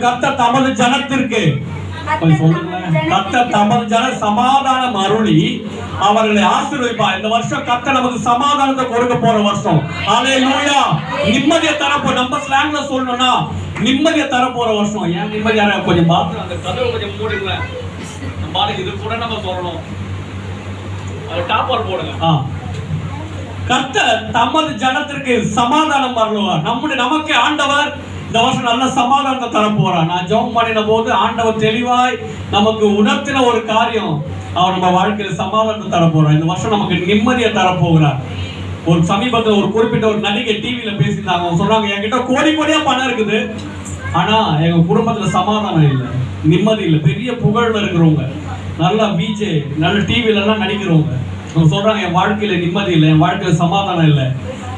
கர்த்தர் தமது ஜனத்திற்கு. கர்த்தர் தமது ஜன சமாதானம் அருளி அவர்களை ஆசீர்வதிப்பார் இந்த வருஷம் கர்த்தர் நமக்கு சமாதானத்தை கொடுக்க போற வருஷம். ஹalleluya. நிம்மதியை தரப்போ நம்ம ஸ்லாங்ல சொல்லணும்னா நிம்மதியை தர போற வருஷம். ஏன் நிம்மதியா கொஞ்சம் பார்த்து அந்த கதவை கொஞ்சம் நம்ம ஆளுக்கு இது கூட நம்ம சொல்லணும். அது டாப்பர் போடுங்க. ஆ. கர்த்தர் தமது ஜனத்திற்கு சமாதானம் வரலுவார் நம்முடைய நமக்கு ஆண்டவர் இந்த வருஷம் நல்ல சமாதானத்தை தரப்போறான் நான் ஜெபம் பண்ணின போது ஆண்டவர் தெளிவாய் நமக்கு உணர்த்தின ஒரு காரியம். அவர் நம்ம வாழ்க்கையில சமாதானத்தை தரப்போறான் இந்த வருஷம் நமக்கு நிம்மதியை தரப்போகிறார் ஒரு சமீபத்தில் ஒரு குறிப்பிட்ட ஒரு நடிகை டிவியில பேசியிருந்தாங்க. அவங்க சொன்னாங்க என்கிட்ட கோடி கோடியா பணம் இருக்குது. ஆனா எங்க குடும்பத்துல சமாதானம் இல்லை. நிம்மதி இல்லை. பெரிய புகழ்ல இருக்கிறவங்க. நல்லா விஜே நல்ல டிவில எல்லாம் நடிக்கிறவங்க. அவங்க சொல்றாங்க என் வாழ்க்கையில நிம்மதி இல்லை. என் வாழ்க்கையில சமாதானம் இல்லை.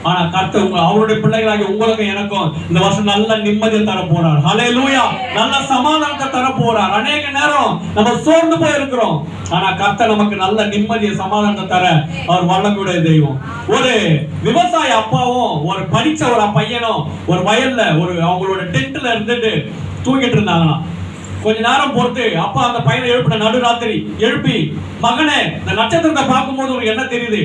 ஆனா கர்த்தர் உங்க அவருடைய பிள்ளைகளாகி உங்களுக்கும் எனக்கும் இந்த வருஷம் நல்ல நிம்மதியை தர போறார் ஹalleluya நல்ல சமாதானத்தை தர போறார் அநேக நேரம் நம்ம சோர்ந்து போயிருக்கிறோம். ஆனா கர்த்தர் நமக்கு நல்ல நிம்மதியை சமாதானத்தை தர அவர் வல்லமையுடைய தெய்வம். ஒரு விவசாய அப்பாவும் ஒரு படிச்ச ஒரு பையனும் ஒரு வயல்ல ஒரு அவங்களோட டென்ட்ல இருந்துட்டு தூங்கிட்டு இருந்தாங்களாம். கொஞ்ச நேரம் பொறுத்து அப்பா அந்த பையனை எழுப்பின நடுராத்திரி எழுப்பி மகனே இந்த நட்சத்திரத்தை பார்க்கும்போது ஒரு என்ன தெரியுது?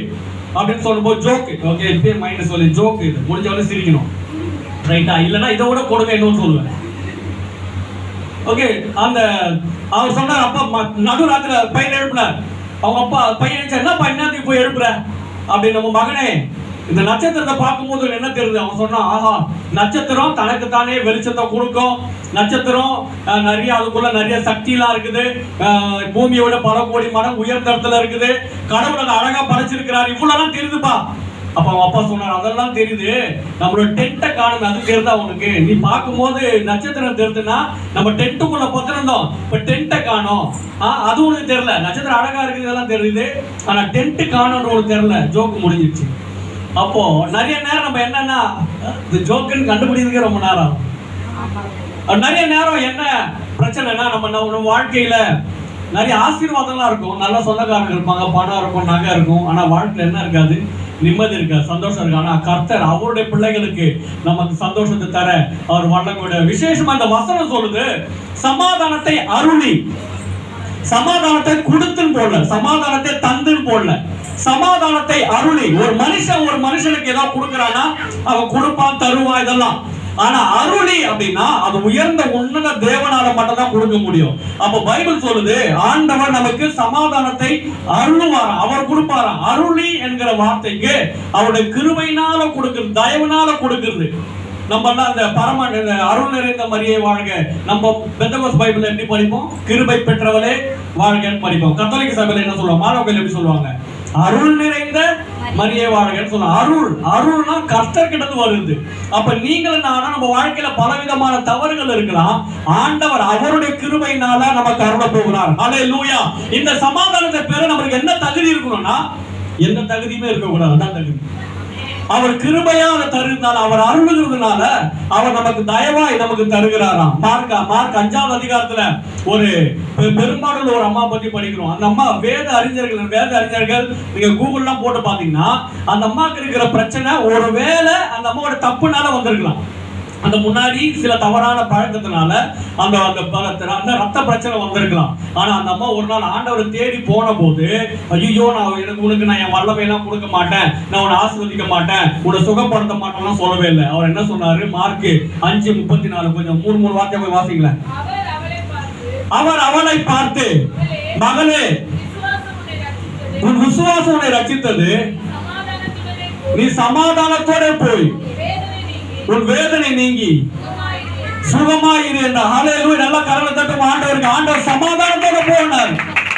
அப்படின்னு சொல்லும்போது ஜோக்கு ஓகே பே மைண்ட் சொல்லி ஜோக்கு இது. முடிஞ்ச வரை சிரிக்கணும். ரைட்டா இல்லைன்னா இதை விட கொடுங்க இன்னும் சொல்லுவேன். ஓகே அந்த அவர் சொன்னார் அப்பா ம- நடுராத்திரில பையன் எழுப்பினார். அவங்க அப்பா பையன் என்ன பையன் போய் எழுப்புற? அப்படின்னு நம்ம மகனே இந்த நட்சத்திரத்தை பார்க்கும்போது என்ன தெரியுது? அவன் சொன்னான் ஆஹா நட்சத்திரம் தனக்கு தானே வெளிச்சத்தை கொடுக்கும். நட்சத்திரம் நிறைய அதுக்குள்ள நிறைய சக்தியெல்லாம் இருக்குது. பூமியோட பூமியை விட பல கோடி மடம் உயர்ந்த இடத்துல இருக்குது. கடவுள் அதை அழகா படைச்சிருக்கிறார். இவ்வளவுலாம் தெரியுதுப்பா. அப்ப அவன் அப்பா சொன்னார் அதெல்லாம் தெரியுது. நம்மளோட டென்ட்டை காணும். அது தெரியுதா உனக்கு? நீ பார்க்கும்போது நட்சத்திரம் தெரியுதுன்னா நம்ம டென்ட்டுக்குள்ள பத்திருந்தோம் இப்ப டென்ட்டை காணோம். ஆ, அது உனக்கு தெரியல. நட்சத்திரம் அழகா இருக்குது இதெல்லாம் தெரியுது. ஆனா டென்ட் காணும்னு உனக்கு தெரியல. ஜோக்கு முடிஞ்சிருச்சு. அப்போ நிறைய நேரம் நம்ம என்னன்னா இந்த ஜோக்குன்னு கண்டுபிடிக்கிறதுக்கு ரொம்ப நேரம். நிறைய நேரம் என்ன பிரச்சனைனா நம்ம நம்ம வாழ்க்கையில நிறைய ஆசீர்வாதம்லாம் இருக்கும். நல்ல சொந்தக்காரங்க இருப்பாங்க பணம் இருக்கும் நகை இருக்கும். ஆனா வாழ்க்கையில என்ன இருக்காது? நிம்மதி இருக்காது சந்தோஷம் இருக்கு ஆனா கர்த்தர் அவருடைய பிள்ளைகளுக்கு நமக்கு சந்தோஷத்தை தர அவர் வழங்கக்கூடிய விசேஷமா இந்த வசனம் சொல்லுது. சமாதானத்தை அருளி. சமாதானத்தை கொடுத்துன்னு போடல. சமாதானத்தை தந்துன்னு போடல. சமாதானத்தை அருளி. ஒரு மனுஷன் ஒரு மனுஷனுக்கு ஏதாவது கொடுக்கறானா அவன் கொடுப்பான் தருவான் இதெல்லாம். ஆனா அருளி அப்படின்னா அது உயர்ந்த உன்னத தேவனால மட்டும் தான் கொடுக்க முடியும். அப்ப பைபிள் சொல்லுது ஆண்டவர் நமக்கு சமாதானத்தை அருளுவாராம் அவர் கொடுப்பாராம் அருளி என்கிற வார்த்தைக்கு அவருடைய கிருபையினால கொடுக்கிறது தயவுனால கொடுக்கிறது. நம்ம எல்லாம் அந்த பரம இந்த அருள் நிறைந்த மரியை வாழ்க. நம்ம பெந்தகோஸ் பைபிள் எப்படி படிப்போம்? கிருபை பெற்றவளே வாழ்கன்னு படிப்போம். கத்தோலிக்க சபையில என்ன சொல்லுவாங்க? மாணவர்கள் எப்படி சொல்லுவாங்க? அருள் நிறைந்த மரியை வாழ்கன்னு சொல்லுவாங்க அருள் அருள்னா கர்த்தர் கிட்ட இருந்து வருது. அப்ப நீங்களும் நானும் நம்ம வாழ்க்கையில பலவிதமான தவறுகள் இருக்கலாம். ஆண்டவர் அவருடைய கிருபையினால நமக்கு அருள போகிறார். அலே லூயா இந்த சமாதானத்தை பெற நமக்கு என்ன தகுதி இருக்கணும்னா எந்த தகுதியுமே இருக்கக்கூடாது அதான் தகுதி. அவர் கிருபையாக தருகிறார் அவர் அருளுகிறதுனால அவர் நமக்கு தயவாய் நமக்கு தருகிறாராம். மார்க்கா மார்க் அஞ்சாவது அதிகாரத்துல ஒரு பெரும்பாலும் ஒரு அம்மா பத்தி படிக்கிறோம். அந்த அம்மா வேத அறிஞர்கள் வேத அறிஞர்கள் நீங்க கூகுள்லாம் போட்டு பாத்தீங்கன்னா அந்த அம்மாக்கு இருக்கிற பிரச்சனை ஒருவேளை அந்த அம்மாவோட தப்புனால வந்திருக்கலாம். அந்த முன்னாடி சில தவறான பழக்கத்தினால அந்த அந்த அந்த ரத்த பிரச்சனை வந்திருக்கலாம். ஆனா அந்த அம்மா ஒரு நாள் ஆண்டவரை தேடி போன போது ஐயோ நான் எனக்கு உனக்கு நான் என் வல்லமையெல்லாம் கொடுக்க மாட்டேன். நான் உன்னை ஆசீர்வதிக்க மாட்டேன். உன்னை சுகப்படுத்த மாட்டேன்லாம் சொல்லவே இல்லை. அவர் என்ன சொன்னாரு? மார்க் அஞ்சு முப்பத்தி நாலு கொஞ்சம் மூணு மூணு வார்த்தை போய் வாசிங்களேன். அவர் அவளை பார்த்து மகளே. உன் விசுவாசம் உன்னை போ. நீ சமாதானத்தோட போய் உன் வேதனை நீங்கி சுகமாயிரு. சுகமாயிரு என்ற ஹalleluya நல்ல கரலை தட்டும் ஆண்டவருக்கு ஆண்டவர் சமாதானத்தோட போனார்.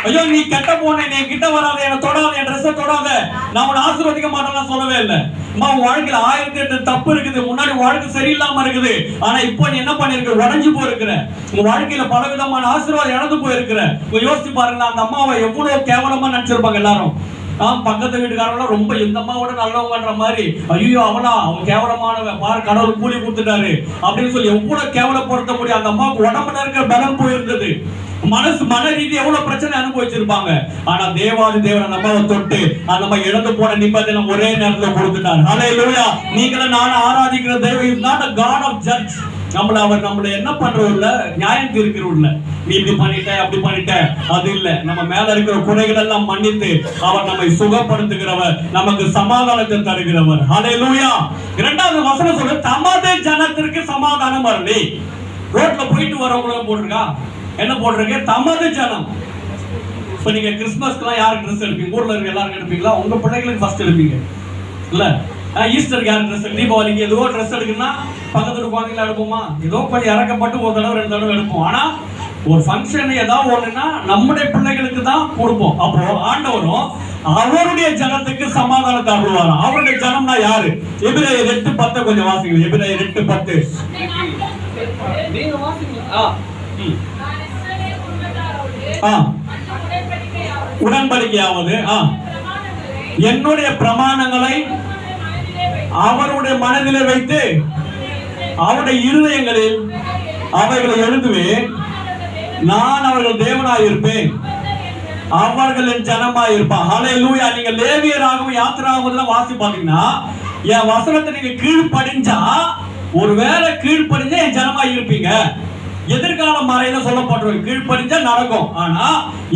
ஐயோ நீ கெட்ட போன நீ கிட்ட வராத என்ன தொடாத என் ட்ரெஸ்ஸை தொடாத. நான் உன்னை ஆசீர்வதிக்க மாட்டேன்னு சொல்லவே இல்லை. அம்மா உன் வாழ்க்கையில் ஆயிரத்தி எட்டு தப்பு இருக்குது. முன்னாடி வாழ்க்கை சரியில்லாம இருக்குது. ஆனா இப்போ நீ என்ன பண்ணிருக்க உடஞ்சு போயிருக்கிற. உன் வாழ்க்கையில பலவிதமான ஆசீர்வாதம் இழந்து போயிருக்கிற. யோசிச்சு பாருங்களேன் அந்த அம்மாவை எவ்வளவு கேவலமா நினைச்சிருப்பாங்க எல்லாரும். ஆ, பக்கத்து வீட்டுக்காரங்களாம் ரொம்ப இந்த அம்மாவோட நல்லவங்கன்ற மாதிரி ஐயோ அவனா அவன் கேவலமானவன் பாரு கடவுள் கூலி கொடுத்துட்டாரு அப்படின்னு சொல்லி எவ்வளவு கேவலப்படுத்த முடியும் அந்த அம்மாவுக்கு உடம்புல இருக்கிற பலம் போயிருந்தது. மனசு மன ரீதி எவ்வளவு பிரச்சனை அனுபவிச்சிருப்பாங்க. ஆனா தேவாதி தேவன் அந்த தொட்டு அந்த அம்மா இழந்து போன நிம்மதியை ஒரே நேரத்துல கொடுத்துட்டார். இல்லையா நீங்களும் நான் ஆராதிக்கிற தெய்வம் இஸ் நாட் a நம்மள அவர் நம்மள என்ன பண்றதில்ல நியாயம் தீர்க்கிறதில்ல நீ இப்படி பண்ணிட்ட அப்படி பண்ணிட்ட. அது இல்ல. நம்ம மேல இருக்கிற குறைகள் எல்லாம் மன்னித்து அவர் நம்மை சுகப்படுத்துகிறவர் நமக்கு சமாதானத்தை தருகிறவர். ஹalleluya இரண்டாவது வசனம் சொல்ல தமது ஜனத்திற்கு சமாதானம் வரலி ரோட்ல போயிட்டு வரவங்களும் போட்டிருக்கா? என்ன போட்டிருக்கு? தமது ஜனம். இப்ப நீங்க கிறிஸ்மஸ்க்குலாம் யாருக்கு ட்ரெஸ் எடுப்பீங்க? ஊர்ல இருக்க எல்லாருக்கும் எடுப்பீங்களா? உங்க பிள்ளைங்களுக்கு ஃபர்ஸ்ட் எடுப்பீங்க. இல்ல? ஈஸ்டருக்கு யார் ட்ரெஸ் தீபாவளிக்கு ஏதோ ட்ரெஸ் எடுக்கணும்னா பக்கத்துல குழந்தைங்களா எடுப்போமா? ஏதோ கொஞ்சம் இறக்கப்பட்டு ஒரு தடவை ரெண்டு தடவை எடுப்போம். ஆனா ஒரு ஃபங்க்ஷன் ஏதாவது ஒண்ணுன்னா நம்முடைய பிள்ளைகளுக்கு தான் கொடுப்போம். அப்போ ஆண்டவரும் அவருடைய ஜனத்துக்கு சமாதானத்தை அருள்வாராம் அவருடைய ஜனம்னா யாரு? எபிரேயர் எட்டு பத்து கொஞ்சம் வாசிங்க. எபிரேயர் எட்டு பத்து. உடன்படிக்கையாவது. என்னுடைய பிரமாணங்களை அவருடைய மனதிலே வைத்து அவருடைய இருதயங்களில் அவைகளை எழுதுவேன் நான் அவர்கள் தேவனாய் இருப்பேன் அவர்கள் என் ஜனமாய் இருப்பான் ஹalleluya நீங்க லேவியராகவும் யாத்திராகவும் வாசி பாத்தீங்கன்னா என் வசனத்தை நீங்க கீழ்ப்படிஞ்சா ஒருவேளை கீழ்ப்படிஞ்சா என் ஜனமாய் இருப்பீங்க. எதிர்கால மறையில சொல்லப்பட்டிருக்கு கீழ்ப்பறிஞ்சா நடக்கும். ஆனா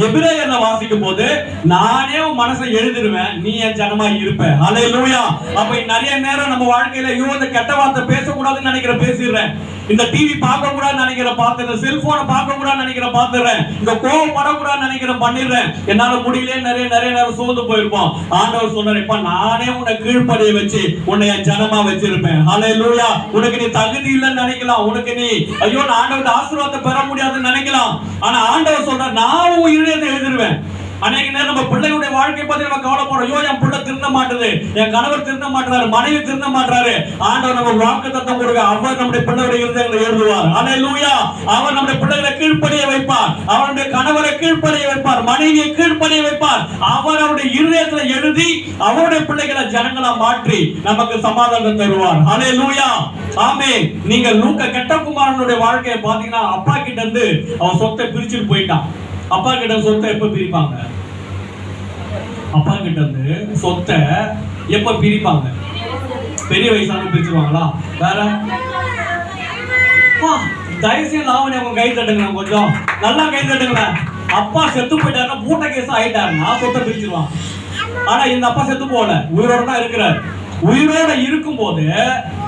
எபிரேயர்ல வாசிக்கும் போது நானே உன் மனசுல எழுதிருவேன் நீ என் ஜனமா இருப்ப. அலையிலூயா அப்ப நிறைய நேரம் நம்ம வாழ்க்கையில ஐயோ இந்த கெட்ட வார்த்தை பேசக்கூடாதுன்னு நினைக்கிற பேசிடுறேன். இந்த டிவி பார்க்க கூடாது நினைக்கிற பார்த்துறேன் செல்போனை பார்க்க கூடாது நினைக்கிற பார்த்துறேன் இந்த கோவம் படக்கூடாதுன்னு நினைக்கிற பண்ணிடுறேன். என்னால முடியல நிறைய நிறைய நேரம் சோர்ந்து போயிருப்போம். ஆண்டவர் சொல்றாரு இப்ப நானே உன்னை கீழ்ப்படைய வச்சு உன்னை என் ஜனமா வச்சிருப்பேன். ஹalleluya உனக்கு நீ தகுதி இல்லைன்னு நினைக்கலாம். உனக்கு நீ ஐயோ நான் ஆண்டவர் ஆசீர்வாதத்தை பெற முடியாதுன்னு நினைக்கலாம். ஆனா ஆண்டவர் சொல்ற நான் உன் இருதயத்தை எழுதிருவேன். அநேக நேரம் நம்ம பிள்ளைகளுடைய வாழ்க்கை பத்தி நம்ம கவலைப்படுறோம். ஐயோ என் பிள்ளை திருந்த மாட்டுது. என் கணவர் திருந்த மாட்டாரு மனைவி திருந்த மாட்டாரு ஆண்டவர் நம்ம வாக்கு தத்தம் கொடுக்க அவர் நம்முடைய பிள்ளைகளுடைய இருந்தங்களை எழுதுவார். லூயா அவர் நம்முடைய பிள்ளைகளை கீழ்ப்படிய வைப்பார். அவருடைய கணவரை கீழ்ப்படிய வைப்பார். மனைவியை கீழ்ப்படிய வைப்பார். அவர் அவருடைய இருதயத்துல எழுதி அவருடைய பிள்ளைகளை ஜனங்களா மாற்றி நமக்கு சமாதானம் தருவார். லூயா ஆமே நீங்க லூக்க கெட்டகுமாரனுடைய வாழ்க்கையை பாத்தீங்கன்னா அப்பா கிட்ட இருந்து அவன் சொத்தை பிரிச்சுட்டு போயிட்டான். அப்பா கிட்ட சொத்தை எப்ப பிரிப்பாங்க? அப்பா கிட்ட இருந்து சொத்தை எப்ப பிரிப்பாங்க? பெரிய வயசான பிரிச்சிருவாங்களா? வேற? அப்பா, லாவணி அவங்க கை தட்டுங்களேன் கொஞ்சம். நல்லா கை தட்டுங்களேன். அப்பா செத்து போயிட்டாருன்னா மூட்டை கேஸ் ஆயிட்டாருன்னா சொத்தை பிரிச்சிருவான். ஆனா இந்த அப்பா செத்து போகல. உயிரோட தான் இருக்கிறார். உயிரோட இருக்கும்போது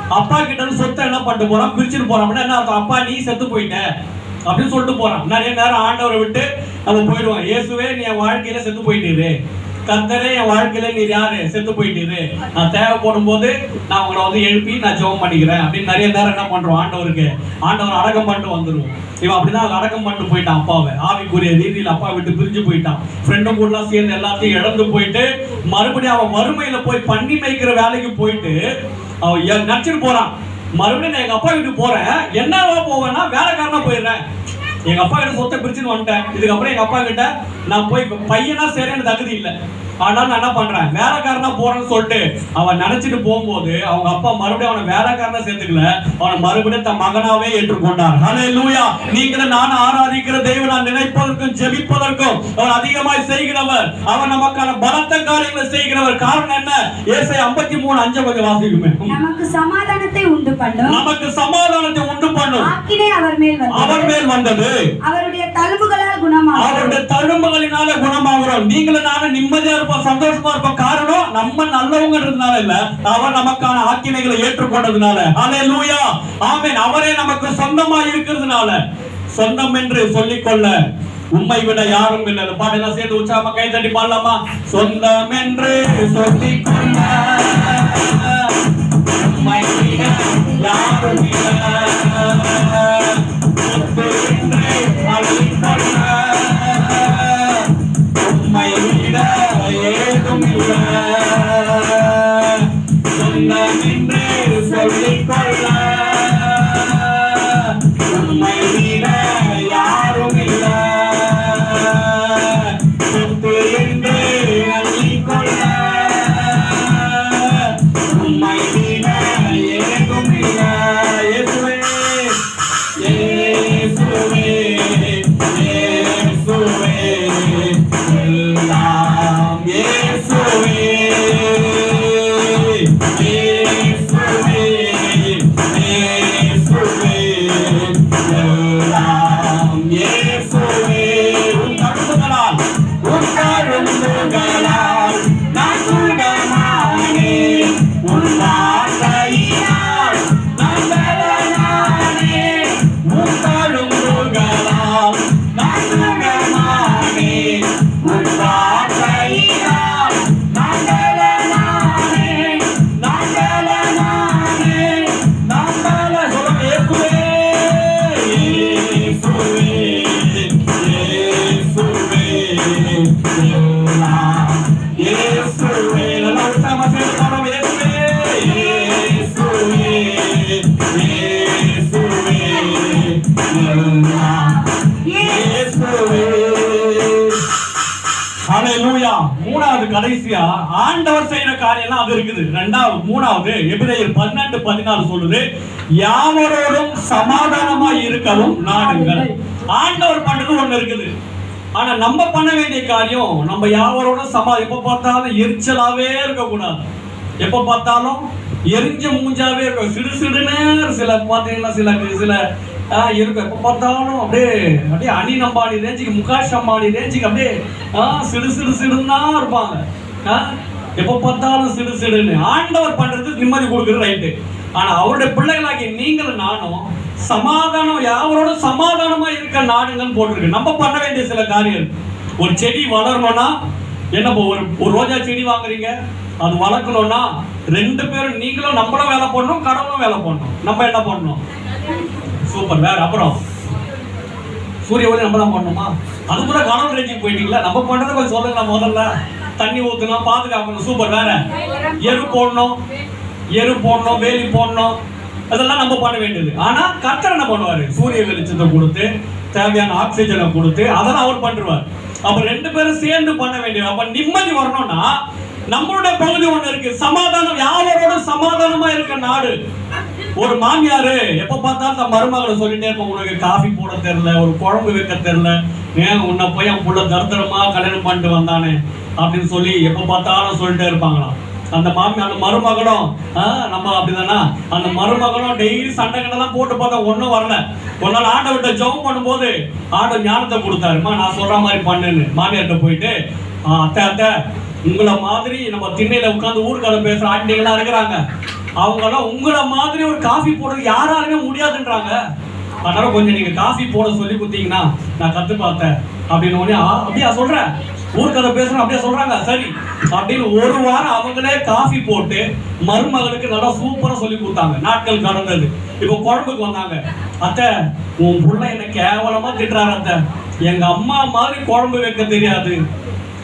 அப்பா கிட்ட இருந்து சொத்தை என்ன பண்ணிட்டு போறான்? பிரிச்சுட்டு போறான். அப்படின்னா என்ன அப்பா நீ செத்து போயிட்ட. அப்படின்னு சொல்லிட்டு போறான். நிறைய நேரம் ஆண்டவரை விட்டு நம்ம போயிடுவோம். இயேசுவே நீ என் வாழ்க்கையில செத்து போயிட்டீரு. கத்தரே என் வாழ்க்கையில நீ யாரு? செத்து போயிட்டீரு. நான் தேவைப்படும் போது நான் உங்களை வந்து எழுப்பி நான் ஜெபம் பண்ணிக்கிறேன். அப்படின்னு நிறைய நேரம் என்ன பண்றோம்? ஆண்டவருக்கு. ஆண்டவர் அடக்கம் பண்ணிட்டு வந்துருவோம். இவன் அப்படிதான் அடக்கம் பண்ணிட்டு போயிட்டான் அப்பாவை. ஆவிக்குரிய ரீதியில் அப்பா விட்டு பிரிஞ்சு போயிட்டான். ஃப்ரெண்டும் கூட சேர்ந்து எல்லாத்தையும் இழந்து போயிட்டு மறுபடியும் அவன் வறுமையில போய் பண்ணி மேய்க்கிற வேலைக்கு போயிட்டு அவன் எ- போறான். மறுபடியும் நான் எங்க அப்பா வீட்டுக்கு போறேன். என்னவா போவேன்னா வேலைக்காரனா போயிடுறேன். எங்க அப்பா கிட்ட சொத்தை பிரிச்சுன்னு வந்துட்டேன். இதுக்கப்புறம் எங்க அப்பா கிட்ட நான் போய் பையனா சேரேன்னு தகுதி இல்லை. ஆனால் நான் என்ன பண்றேன்? வேலைக்காரனா போறேன்னு சொல்லிட்டு அவன் நினைச்சிட்டு போகும்போது அவங்க அப்பா மறுபடியும் அவனை வேலைக்காரனா சேர்த்துக்கல. அவனை மறுபடியும் தன் மகனாவே ஏற்றுக்கொண்டார். ஹalleluya நீங்களும் நான் ஆராதிக்கிற தெய்வம். நான் நினைப்பதற்கும் ஜெபிப்பதற்கும் அவர் அதிகமாய் செய்கிறவர். அவர் நமக்கான பலத்த காரியங்களை செய்கிறவர். காரணம் என்ன? ஏசை 53 மூணு அஞ்சு கொஞ்சம் வாசிக்குமே. நமக்கு சமாதானத்தை உண்டு பண்ணும். நமக்கு சமாதானத்தை உண்டு பண்ணும். அவர் மேல் வந்தது. அவருடைய தழும்புகளால் குணமாகும் அவருடைய தழும்புகளினால குணமாகிறோம். நீங்களும் நானும் நிம்மதியா இருப்போம் சந்தோஷமா இருப்போம். காரணம் நம்ம நல்லவங்கன்றதுனால இல்ல அவர் நமக்கான ஆக்கினைகளை ஏற்றுக்கொண்டதுனால. ஹalleluya அவரே நமக்கு சொந்தமா இருக்கிறதுனால. சொந்தம் என்று சொல்லிக்கொள்ள உண்மை விட யாரும் இல்லை. பாட்டு எல்லாம் சேர்ந்து உற்சாகமா கை தட்டி பாடலாமா? சொந்தம் என்று சொல்லிக்கொள்ள உண்மை விட யாரும் இல்லை. கடைசியா ஆண்டவர் செய்யற காரியம்லாம் அது இருக்குது. ரெண்டாவது மூணாவது எபிரேயர் பன்னெண்டு பதினாறு சொல்லுது யாவரோடும் சமாதானமா இருக்கவும் நாடுங்கள். ஆண்டவர் பண்றது ஒண்ணு இருக்குது. ஆனா நம்ம பண்ண வேண்டிய காரியம் நம்ம யாவரோட சமா எப்ப பார்த்தாலும் எரிச்சலாவே இருக்கக்கூடாது. எப்ப பார்த்தாலும் எரிஞ்ச மூஞ்சாவே இருக்கும் சிடு சிடுன்னு சில பார்த்தீங்கன்னா சில சில இருக்கும். எப்போ பார்த்தாலும் அப்படியே அப்படியே அணி நம்பாடி ரேஞ்சுக்கு முகாஷ் அம்பாடி ரேஞ்சுக்கு அப்படியே ஆ, சிடு சிடு சிடுன்னு தான் இருப்பாங்க. எப்போ பார்த்தாலும் சிடு சிடுன்னு. ஆண்டவர் பண்றது நிம்மதி கொடுக்குறது ரைட்டு. ஆனா அவருடைய பிள்ளைகளாகிய நீங்களும் நானும் சமாதானம் யாவரோட சமாதானமா இருக்க நாடுங்கன்னு போட்டிருக்கு. நம்ம பண்ண வேண்டிய சில காரியம் ஒரு செடி வளரணும்னா என்ன ஒரு ஒரு ரோஜா செடி வாங்குறீங்க? அது வளர்க்கணும்னா ரெண்டு பேரும் நீங்களும் நம்மளும் வேலை பண்ணணும் கடவுளும் வேலை பண்ணணும் நம்ம என்ன பண்ணணும் சூப்பர் வேற அப்புறம்? சூரிய ஒளி நம்ம தான் பண்ணணுமா அது கூட கடவுள் ரேஞ்சுக்கு போயிட்டீங்களா? நம்ம பண்றதை கொஞ்சம் சொல்லுங்க முதல்ல. தண்ணி ஊற்றணும் பாதுகாக்கணும். சூப்பர் வேற? எரு போடணும் எரு போடணும் வேலி போடணும். அதெல்லாம் நம்ம பண்ண வேண்டியது. ஆனால் கர்த்தர் என்ன பண்ணுவார்? சூரிய வெளிச்சத்தை கொடுத்து தேவையான ஆக்சிஜனை கொடுத்து அதெல்லாம் அவர் பண்ணுவார் அப்போ ரெண்டு பேரும் சேர்ந்து பண்ண வேண்டியது. அப்போ நிம்மதி வரணும்னா நம்மளுடைய பகுதி ஒன்று இருக்கு. சமாதானம் யாரோட சமாதானமா இருக்க நாடு? ஒரு மாமியாரு எப்ப பார்த்தாலும் அந்த மருமகளை சொல்லிட்டே இருப்போம் உனக்கு காஃபி போட தெரியல ஒரு குழம்பு வைக்க தெரியல. ஏன் உன்னை போய் என் புள்ள தரித்திரமா கல்யாணம் பண்ணிட்டு வந்தானே? அப்படின்னு சொல்லி எப்போ பார்த்தாலும் சொல்லிட்டே இருப்பாங்களாம். அந்த மாமி அந்த மருமகனும் ஆ, நம்ம அப்படிதானா? அந்த மருமகனும் டெய்லி சண்டைகளெல்லாம் போட்டு பார்த்தா ஒன்றும் வரல. ஒரு நாள் விட்ட ஜெபம் பண்ணும்போது ஆட்டை ஞானத்தை கொடுத்தாருமா? நான் சொல்ற மாதிரி பண்ணுன்னு மாமியார்கிட்ட போயிட்டு அத்தை அத்தை உங்களை மாதிரி நம்ம திண்ணையில உட்காந்து ஊருக்கார பேசுற ஆண்டிகளா இருக்கிறாங்க. அவங்களாம் உங்களை மாதிரி ஒரு காஃபி போடுறது யாராலுமே முடியாதுன்றாங்க. அதனால கொஞ்சம் நீங்க காஃபி போட சொல்லி கொடுத்தீங்கன்னா நான் கத்து பார்த்தேன் அப்படின்னு உடனே அப்படியா சொல்றேன். ஊர்க்கதை பேசணும் அப்படியே சொல்றாங்க சரி அப்படின்னு ஒரு வாரம் அவங்களே காஃபி போட்டு மருமகளுக்கு நல்லா சூப்பரா சொல்லி கொடுத்தாங்க. நாட்கள் கடந்தது. இப்போ குழம்புக்கு வந்தாங்க. அத்தை உன் புள்ள என்ன கேவலமா திட்டுறாரு அத்தை. எங்க அம்மா மாதிரி குழம்பு வைக்க தெரியாது.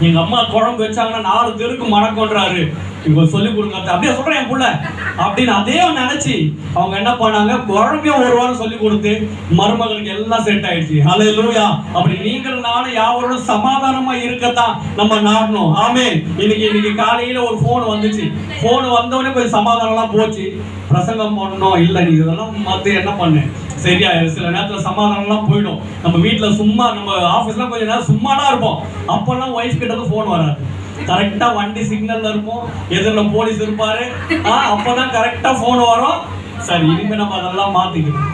எங்க அம்மா குழம்பு வச்சாங்கன்னா நாலு பேருக்கு மணக்கொன்றாரு. இவங்க சொல்லி கொடுங்க. அப்படியே சொல்றேன் என் புள்ள. அப்படின்னு அதே நினைச்சு அவங்க என்ன பண்ணாங்க? குழம்பையும் ஒரு வாரம் சொல்லி கொடுத்து மருமகளுக்கு எல்லாம் செட் ஆயிடுச்சு. ஹலோ லூயா அப்படி நீங்கள் நானும் யாவரோடும் சமாதானமா இருக்கத்தான் நம்ம நாடணும். ஆமே இன்னைக்கு இன்னைக்கு காலையில ஒரு போன் வந்துச்சு. போன் வந்தவொடனே கொஞ்சம் சமாதானம்லாம் போச்சு. பிரசங்கம் பண்ணணும் இல்ல நீ இதெல்லாம் மத்த என்ன பண்ணு? சரியா சில நேரத்துல சமாதானம்லாம் போயிடும். நம்ம வீட்டில் சும்மா நம்ம ஆபீஸ்ல கொஞ்சம் நேரம் சும்மாதான் இருப்போம். அப்பெல்லாம் ஒய்ஃப் கிட்ட ஃபோன் போன் வராது. கரெக்டா வண்டி சிக்னல்ல இருக்கும்? எதிரில் போலீஸ் இருப்பாரு. ஆ, அப்பதான் கரெக்டா போன் வரும். சரி இனிமே நம்ம அதெல்லாம் மாத்திக்கணும்.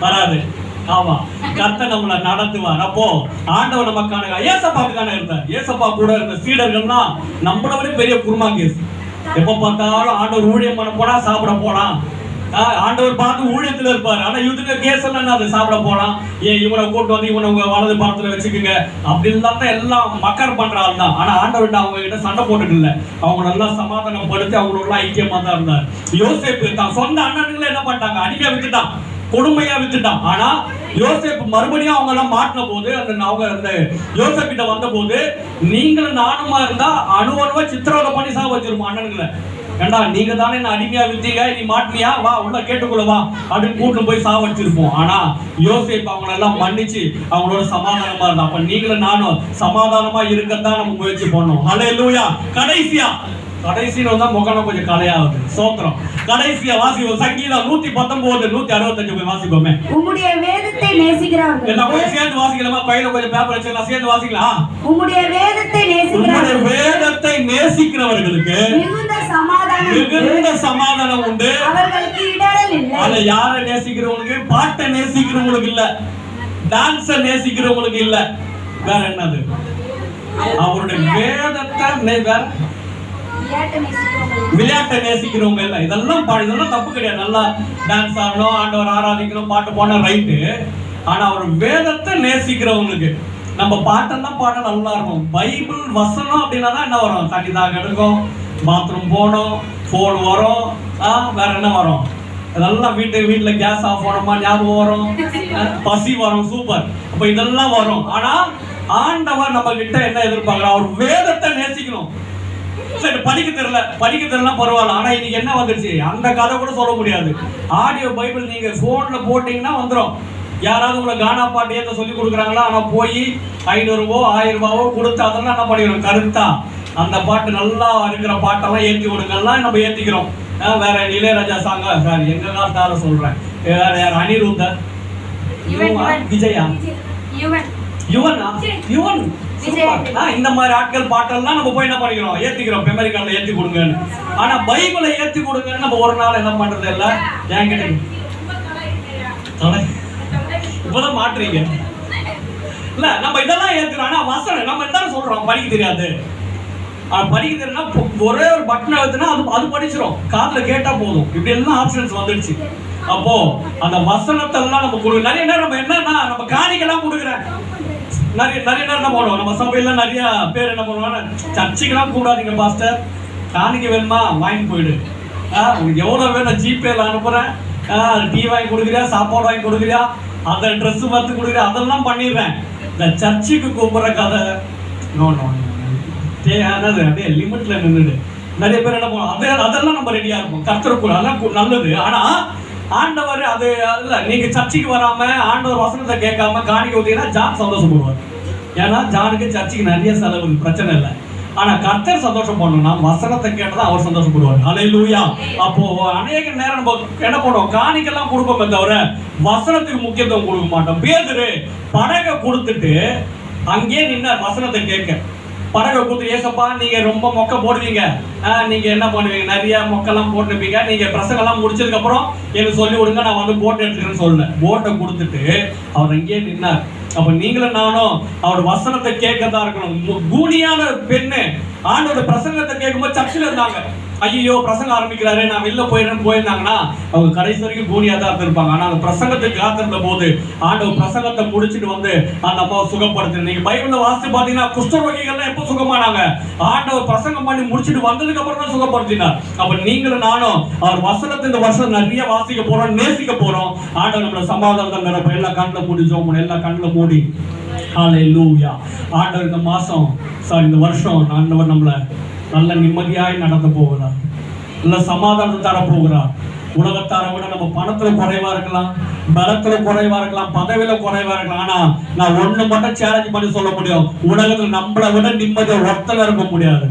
வராது. ஆமா. கத்த நம்மளை நடத்துவார். அப்போ ஆண்டவர் நமக்கான ஏசப்பாக்கு தானே இருந்தார். ஏசப்பா கூட இருந்த சீடர்கள்னா நம்மள விட பெரிய குருமாங்கேஸ் எப்ப பார்த்தாலும் ஆண்டவர் ஊழியம் பண்ண போனா சாப்பிட போனா ஆண்டவர் பார்த்து ஊழியத்துல இருப்பாரு. ஆனா இவங்க கேஸ் எல்லாம் அதை சாப்பிட போலாம் ஏன் இவனை கூட்டு வந்து இவனை உங்க வலது பாரத்துல வச்சுக்கோங்க. அப்படி இல்லாம எல்லாம் மக்கர் பண்ற ஆள் தான். ஆனா ஆண்டவர் அவங்க கிட்ட சண்டை போட்டுட்டு இல்ல. அவங்க நல்லா சமாதானம் படுத்தி அவங்களோட ஐக்கியமா தான் இருந்தார். யோசேப்பு தான். சொந்த அண்ணனுங்களை என்ன பண்ணிட்டாங்க? அடிமையா வித்துட்டான். கொடுமையா வித்துட்டான். ஆனா யோசேப் மறுபடியும் அவங்க எல்லாம் மாட்டின போது அந்த அவங்க அந்த யோசேப் கிட்ட வந்த போது நீங்களும் நானுமா இருந்தா அணுவணுவா சித்திரவதை பண்ணி சாக வச்சிருமா அண்ணனுங்களை ஏண்டா நீங்க தானே என்ன அடிமையா வித்தீங்க நீ மாட்டியா வா உள்ள கேட்டுக்கொள்ளவா அப்படின்னு கூட்டு போய் சாவடிச்சிருப்போம் ஆனா யோசிப்பு அவங்கள எல்லாம் மன்னிச்சு அவங்களோட சமாதானமா இருந்தா. அப்ப நீங்களும் நானும் சமாதானமா இருக்கத்தான் நம்ம முயற்சி பண்ணோம். அலையிலூயா கடைசியா கடைசியில வந்தா முகம் கொஞ்சம் கலையாகுது சோத்திரம். கடைசியா வாசிப்போம். சங்கீதம் நூத்தி பத்தொன்பது நூத்தி அறுபத்தஞ்சு போய் வாசிப்போமே. உம்முடைய வேதத்தை எல்லாம் கொஞ்சம் நேசிக்கிறவர்களுக்கு சேர்ந்து வாசிக்கலாமா? கையில கொஞ்சம் பேப்பர் வச்சுக்கலாம் சேர்ந்து வாசிக்கலாம். உம்முடைய வேதத்தை நேசிக்கிறவர்களுக்கு வேதத்தை நேசிக்கிறவர்களுக்கு மிகுந்த சமாதானம் மிகுந்த சமாதானம் உண்டு. அவர்களுக்கு இடரல் இல்லை. அத யார நேசிக்கிறவங்களுக்கு? பாட்டை நேசிக்கிறவங்களுக்கு இல்ல. டான்ஸ நேசிக்கிறவங்களுக்கு இல்ல. வேற என்னது? அவருடைய வேதத்தை வேற விளையாட்டை நேசிக்கிறவங்க இல்லை. இதெல்லாம் இதெல்லாம் தப்பு கிடையாது. நல்லா டான்ஸ் ஆடணும் ஆண்டவர் ஆராதிக்கணும் பாட்டு பாடணும் ரைட்டு ஆனா அவர் வேதத்தை நேசிக்கிறவங்களுக்கு நம்ம பாட்டெல்லாம் பாட நல்லா இருக்கும். பைபிள் வசனம் அப்படின்னா தான் என்ன வரும்? தண்ணி தாக எடுக்கும் பாத்ரூம் போகணும் ஃபோன் வரும் ஆ வேற என்ன வரும்? இதெல்லாம் வீட்டு வீட்டில் கேஸ் ஆஃப் பண்ணணுமா ஞாபகம் வரும்? பசி வரும் சூப்பர் அப்போ இதெல்லாம் வரும். ஆனால் ஆண்டவர் நம்ம கிட்ட என்ன எதிர்பார்க்குறோம் அவர் வேதத்தை நேசிக்கணும். சரி படிக்க தெரியல படிக்க தெரியல பரவாயில்ல. ஆனா இன்னைக்கு என்ன வந்துருச்சு? அந்த கதை கூட சொல்ல முடியாது. ஆடியோ பைபிள் நீங்க போன்ல போட்டீங்கன்னா வந்துரும். யாராவது உங்களை கானா பாட்டு ஏத்த சொல்லி கொடுக்குறாங்களா? ஆனா போய் ஐநூறுவோ ஆயிரம் ரூபாவோ கொடுத்து அதெல்லாம் என்ன பண்ணிக்கிறோம் கருத்தா. அந்த பாட்டு நல்லா இருக்கிற பாட்டெல்லாம் ஏத்தி கொடுங்கலாம் நம்ம ஏத்திக்கிறோம். ஆஹ் வேற இளையராஜா சாங்கா சாரி எங்க காலத்தார சொல்றேன். வேற யார்? யுவன். விஜயா? யுவன். யுவனா? இந்த மாதிரி ஆட்கள் பாட்டெல்லாம் நம்ம போய் என்ன பண்ணிக்கிறோம் ஏத்திக்கிறோம். மெமரி கார்டில் ஏத்தி கொடுங்கன்னு. ஆனா பைபிளை ஏத்தி கொடுங்கன்னு நம்ம ஒரு நாள் என்ன பண்றது இல்ல? ஏன். தலை. இப்பதான் மாட்டுறீங்க. இல்ல நம்ம இதெல்லாம் ஏத்துக்கிறோம் ஆனா வசனம் நம்ம என்ன சொல்றோம்? படிக்க தெரியாது. படிக்க தெரியும்னா பொ- ஒரே ஒரு பட்டன் அழுத்தினா அது அது படிச்சிரும் காதுல கேட்டா போதும். இப்படி எல்லாம் ஆப்ஷன்ஸ் வந்துடுச்சு. அப்போ அந்த வசனத்தை எல்லாம் நம்ம கொடு. நிறைய நேரம் நம்ம என்னன்னா நம்ம காணிக்கெல்லாம் கொடுக்குறேன். நிறைய நிறைய நேரம் என்ன பண்ணுவோம் நம்ம சபையில நிறைய பேர் என்ன பண்ணுவாங்க சர்ச்சுக்கெல்லாம் கூடாதீங்க பாஸ்டர் காணிக்க வேணுமா? வாங்கி போயிடு. ஆ, உனக்கு எவ்வளோ வேணும்? ஜிபேல அனுப்புறேன். டீ வாங்கி கொடுக்குறியா? சாப்பாடு வாங்கி கொடுக்குறியா? அந்த ட்ரெஸ் பார்த்து கொடுக்குறியா? அதெல்லாம் பண்ணிடுறேன். இந்த சர்ச்சுக்கு கூப்பிட்ற கதை. நோ நோ அதாவது அப்படியே லிமிட்ல நின்றுடு நிறைய பேர் என்ன பண்ணுவோம் அதே அதெல்லாம் நம்ம ரெடியாக இருப்போம். கத்துறக்கூடாது அதெல்லாம் நல்லது. ஆனால் ஆண்டவர் அது இல்ல நீங்க சர்ச்சைக்கு வராம ஆண்டவர் வசனத்தை கேட்காம காணிக்க ஊத்தீங்கன்னா ஜான் சந்தோஷப்படுவார். ஏன்னா ஜானுக்கு சர்ச்சுக்கு நிறைய செலவு பிரச்சனை இல்லை. ஆனா கர்த்தர் சந்தோஷம் பண்ணணும்னா வசனத்தை கேட்டதான் அவர் சந்தோஷப்படுவார். ஹalleluya அப்போ அநேக நேரம் நம்ம என்ன பண்ணுவோம்? காணிக்கெல்லாம் கொடுப்போமே தவிர வசனத்துக்கு முக்கியத்துவம் கொடுக்க மாட்டோம். பேதரு படகை கொடுத்துட்டு அங்கேயே நின்னார் வசனத்தை கேட்க. படகை கொடுத்து ஏசப்பா நீங்க ரொம்ப மொக்க போடுவீங்க. நீங்கள் நீங்க என்ன பண்ணுவீங்க? நிறைய மொக்கெல்லாம் போட்டுருப்பீங்க. நீங்க பிரசங்கெல்லாம் முடிச்சதுக்கு அப்புறம் எனக்கு சொல்லி விடுங்க நான் வந்து போட் எடுத்துக்கிறேன்னு சொல்லல போட்டை கொடுத்துட்டு அவர் அங்கேயே நின்னார். அப்ப நீங்களும் நானும் அவர் வசனத்தை கேட்கதான் இருக்கணும். கூடியான பெண்ணு. ஆண்டோட பிரசங்கத்தை கேட்கும்போது சர்ச்சில் இருந்தாங்க. ஐயோ பிரசங்கம் ஆரம்பிக்கிறாரு நான் வெளில போயிடுறேன்னு போயிருந்தாங்கன்னா அவங்க கடைசி வரைக்கும் கூனியா தான் இருந்திருப்பாங்க. ஆனா அந்த பிரசங்கத்துக்கு காத்திருந்த போது ஆண்டவர் பிரசங்கத்தை முடிச்சிட்டு வந்து அந்த அம்மாவை சுகப்படுத்து நீங்க பைபிள்ல வாசித்து பாத்தீங்கன்னா குஷ்டரோகிகள்லாம் எப்போ சுகமானாங்க? ஆண்டவர் பிரசங்கம் பண்ணி முடிச்சிட்டு வந்ததுக்கு அப்புறம் தான் சுகப்படுத்தினார். அப்ப நீங்களும் நானும் அவர் வசனத்தை இந்த வருஷம் நிறைய வாசிக்க போறோம் நேசிக்க போறோம். ஆண்டவர் நம்மளை சமாதானத்தை நிரப்ப எல்லா கண்ணில் மூடி ஜோம் எல்லா கண்ணில் மூடி. ஹalleluya ஆண்டவர் இந்த மாசம் சார் இந்த வருஷம் ஆண்டவர் நம்மள நல்ல நிம்மதியாய் நடந்து போகிறார். நல்ல சமாதானத்தை தர போகிறார். விட நம்ம பணத்துல குறைவா இருக்கலாம் பலத்துல குறைவா இருக்கலாம் பதவியில குறைவா இருக்கலாம். ஆனா நான் ஒண்ணு மட்டும் சேலஞ்ச் பண்ணி சொல்ல முடியும். உலகத்துல நம்மளை விட நிம்மதியா ஒருத்தல இருக்க முடியாது.